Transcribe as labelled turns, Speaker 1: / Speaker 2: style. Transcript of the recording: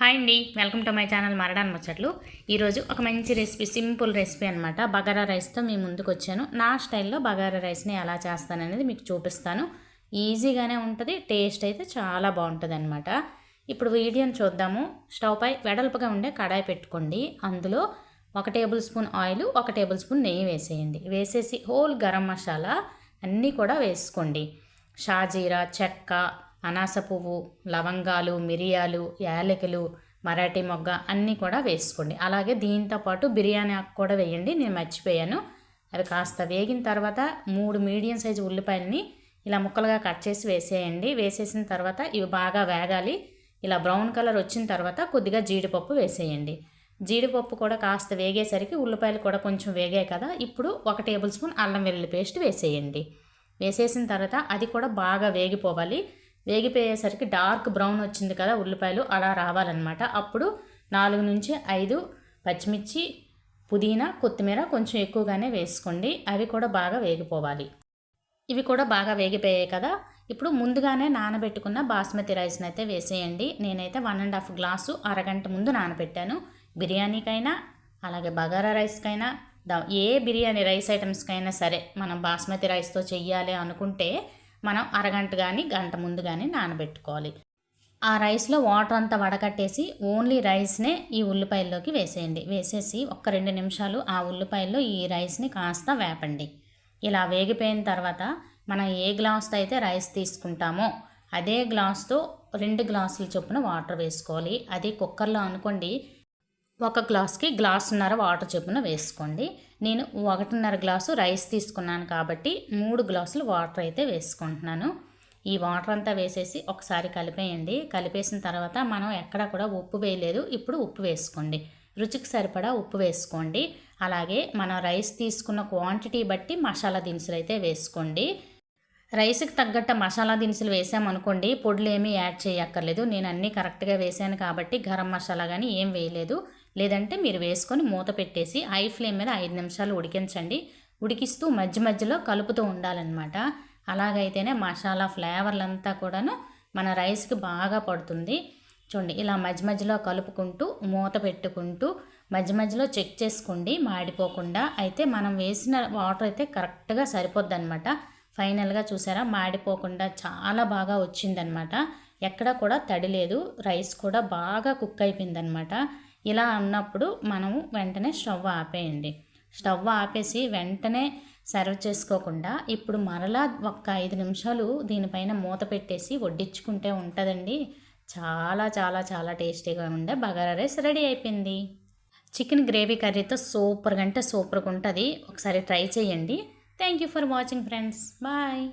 Speaker 1: Hi అండి. Welcome to my channel మరడాన్ ముచ్చట్లు. ఈరోజు ఒక మంచి రెసిపీ సింపుల్ రెసిపీ అనమాట బగారా రైస్తో మీ ముందుకు వచ్చాను. నా స్టైల్లో బగారా రైస్ని ఎలా చేస్తాననేది మీకు చూపిస్తాను. ఈజీగానే ఉంటుంది టేస్ట్ అయితే చాలా బాగుంటుంది అనమాట ఇప్పుడు వీడియోని చూద్దాము. స్టవ్ పై వెడల్పుగా ఉండే కడాయి పెట్టుకోండి. అందులో ఒక టేబుల్ స్పూన్ ఆయిల్ ఒక టేబుల్ స్పూన్ నెయ్యి వేసేయండి. వేసేసి హోల్ గరం మసాలా అన్నీ కూడా వేసుకోండి. షాజీరా చెక్క అనాస పువ్వు లవంగాలు మిరియాలు యాలకులు మరాఠీ మొగ్గ అన్నీ కూడా వేసుకోండి. అలాగే దీంతో పాటు బిర్యానీ ఆకు కూడా వేయండి. నేను మర్చిపోయాను. అవి కాస్త వేగిన తర్వాత మూడు మీడియం సైజు ఉల్లిపాయలని ఇలా ముక్కలుగా కట్ చేసి వేసేయండి. వేసేసిన తర్వాత ఇవి బాగా వేగాలి. ఇలా బ్రౌన్ కలర్ వచ్చిన తర్వాత కొద్దిగా జీడిపప్పు వేసేయండి. జీడిపప్పు కూడా కాస్త వేగేసరికి ఉల్లిపాయలు కూడా కొంచెం వేగాయి కదా. ఇప్పుడు ఒక టేబుల్ స్పూన్ అల్లం వెల్లుల్లి పేస్ట్ వేసేయండి. వేసేసిన తర్వాత అది కూడా బాగా వేగిపోవాలి. వేగిపోయేసరికి డార్క్ బ్రౌన్ వచ్చింది కదా ఉల్లిపాయలు అలా రావాలన్నమాట. అప్పుడు నాలుగు నుంచి ఐదు పచ్చిమిర్చి పుదీనా కొత్తిమీర కొంచెం ఎక్కువగానే వేసుకోండి. అవి కూడా బాగా వేగిపోవాలి. ఇవి కూడా బాగా వేగిపోయాయి కదా. ఇప్పుడు ముందుగానే నానబెట్టుకున్న బాస్మతి రైస్ని అయితే వేసేయండి. నేనైతే వన్ అండ్ హాఫ్ గ్లాసు అరగంట ముందు నానబెట్టాను. బిర్యానీకైనా అలాగే బగారా రైస్కైనా ఏ బిర్యానీ రైస్ ఐటమ్స్కైనా సరే మనం బాస్మతి రైస్తో చెయ్యాలి అనుకుంటే మనం అరగంట కానీ గంట ముందు కానీ నానబెట్టుకోవాలి. ఆ రైస్లో వాటర్ అంతా వడకట్టేసి ఓన్లీ రైస్నే ఈ ఉల్లిపాయల్లోకి వేసేయండి. వేసేసి ఒక్క రెండు నిమిషాలు ఆ ఉల్లిపాయల్లో ఈ రైస్ని కాస్త వేపండి. ఇలా వేగిపోయిన తర్వాత మనం ఏ గ్లాస్తో అయితే రైస్ తీసుకుంటామో అదే గ్లాస్తో రెండు గ్లాసుల చొప్పున వాటర్ వేసుకోవాలి. అది కుక్కర్లో అనుకోండి ఒక గ్లాస్కి గ్లాసున్నర వాటర్ చొప్పున వేసుకోండి. నేను ఒకటిన్నర గ్లాసు రైస్ తీసుకున్నాను కాబట్టి మూడు గ్లాసులు వాటర్ అయితే వేసుకుంటున్నాను. ఈ వాటర్ అంతా వేసేసి ఒకసారి కలిపేయండి. కలిపేసిన తర్వాత మనం ఎక్కడ కూడా ఉప్పు వేయలేదు. ఇప్పుడు ఉప్పు వేసుకోండి. రుచికి సరిపడా ఉప్పు వేసుకోండి. అలాగే మనం రైస్ తీసుకున్న క్వాంటిటీ బట్టి మసాలా దినుసులు అయితే వేసుకోండి. రైస్కి తగ్గట్టు మసాలా దినుసులు వేసామనుకోండి పొడులు ఏమీ యాడ్ చేయక్కర్లేదు. నేను అన్నీ కరెక్ట్గా వేసాను కాబట్టి గరం మసాలా కానీ ఏం వేయలేదు. లేదంటే మీరు వేసుకొని మూత పెట్టేసి హై ఫ్లేమ్ మీద ఐదు నిమిషాలు ఉడికించండి. ఉడికిస్తూ మధ్య మధ్యలో కలుపుతూ ఉండాలన్నమాట. అలాగైతేనే మసాలా ఫ్లేవర్లంతా కూడాను మన రైస్కి బాగా పడుతుంది. చూడండి ఇలా మధ్య మధ్యలో కలుపుకుంటూ మూత పెట్టుకుంటూ మధ్య మధ్యలో చెక్ చేసుకోండి మాడిపోకుండా. అయితే మనం వేసిన వాటర్ అయితే కరెక్ట్గా సరిపోద్ది అనమాట ఫైనల్గా చూసారా మాడిపోకుండా చాలా బాగా వచ్చిందనమాట ఎక్కడ కూడా తడి లేదు రైస్ కూడా బాగా కుక్ అయిపోయిందనమాట ఇలా ఉన్నప్పుడు మనము వెంటనే స్టవ్ ఆపేయండి. స్టవ్ ఆపేసి వెంటనే సర్వ్ చేసుకోకుండా ఇప్పుడు మరలా ఒక ఐదు నిమిషాలు దీనిపైన మూత పెట్టేసి వడ్డించుకుంటే ఉంటుందండి. చాలా చాలా చాలా టేస్టీగా ఉండే బగారా రైస్ రెడీ అయిపోయింది. చికెన్ గ్రేవీ కర్రీతో సూపర్గా అంటే సూపర్గా ఉంటుంది. ఒకసారి ట్రై చేయండి. Thank you for watching friends. Bye.